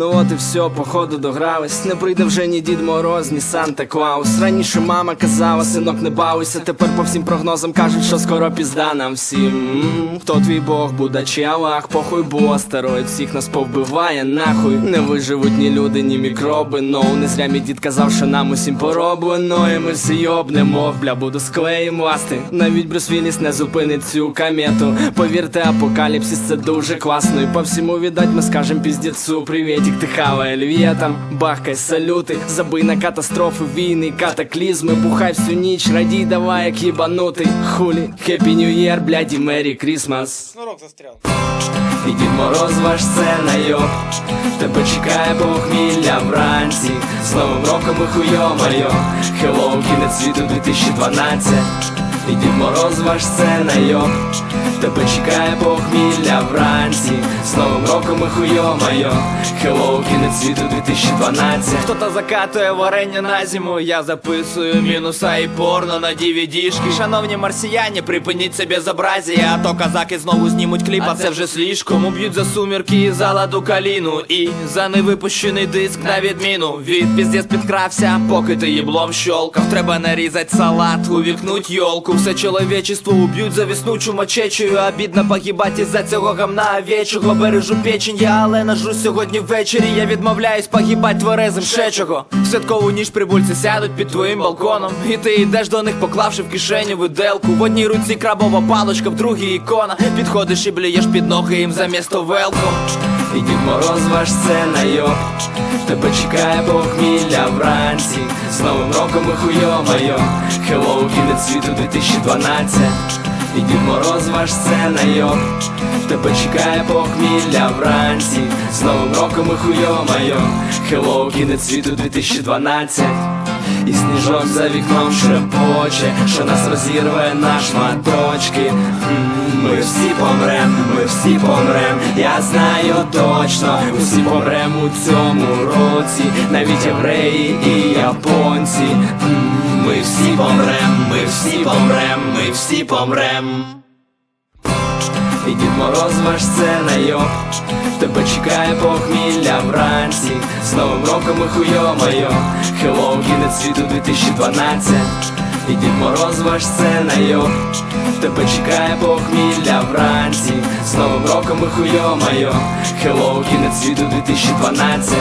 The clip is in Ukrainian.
Ну от і все, походу догрались. Не прийде вже ні Дід Мороз, ні Санта Клаус. Раніше мама казала, синок, не бавися. Тепер по всім прогнозам кажуть, що скоро пізда нам всім. Хто твій Бог, Буда чи Аллах, похуй, бо астероїд всіх нас повбиває, нахуй. Не виживуть ні люди, ні мікроби. Ноу, не зря мій дід казав, що нам усім пороблено. І ми всі йобнемо, бля, буду склеїм ласти. Навіть Брюс Вілліс не зупинить цю комету. Повірте, апокаліпсис це дуже класно. І по всьому віддать ми скажем піздецу. Привітик, ти хавай львєтам, бахкай салюти, забий на катастрофи, війни, катаклізми, бухай всю ніч, радій, давай, як їбанутий. Хулі, хеппі нью єр, бляді, мері крісмас. Шнурок застрял. І Дід Мороз ваш сценайо Тебе чекає похмілля вранці. З Новим роком і хуйо-майо Хеллоу, кінець світу 2012 І Дід Мороз ваш це сценайо Тебе чекає похмілля вранці З Новим роком і хуйо-майо Хеллоу, кінець світу 2012 Хто-то закатує варення на зиму, я записую мінуса і порно на DVD-шки Шановні марсіяні, припиніть це безобразія, а то казаки знову знімуть кліп, а це вже слишком. Уб'ють за сумірки і за ладу каліну І за невипущений диск на відміну. Від піздець підкрався, поки ти їблом щолкав. Треба нарізать салат, увікнуть йолку. Все чоловічество уб'ють за віснучу мочечею Обідно погибать із-за цього гамна овечого Бережу печень, я але нажу сьогодні ввечері. Я відмовляюсь погибать тверезим ще чого? В святкову ніч прибульці сядуть під твоїм балконом. І ти йдеш до них, поклавши в кишеню виделку. В одній руці крабова паличка, в другій ікона. Підходиш і блієш під ноги їм замісто велком І Дід Мороз ваш сценайо Тебе чекає похмілля вранці. З Новим роком і хуйо-майо. Хеллоу, кінець світу 2012 І Дід Мороз ваш сценайо Тебе чекає похмілля вранці. З Новим роком і хуйо-майо. Хеллоу, кінець світу 2012 і сніжок за вікном шепоче, що нас розірве на шматочки. Ми всі помрем, ми всі помрем, я знаю точно, усі помрем у цьому році, навіть євреї і японці. Ми всі помрем, всі помрем, ми всі помрем. І Дід Мороз ваш сценайо Тебе чекає похмілля вранці. З Новим роком і хуйо-майо Хеллоу, кінець світу 2012 І Дід Мороз ваш сценайо Тебе чекає похмілля вранці. З Новим роком і хуйо-майо Хеллоу, кінець світу 2012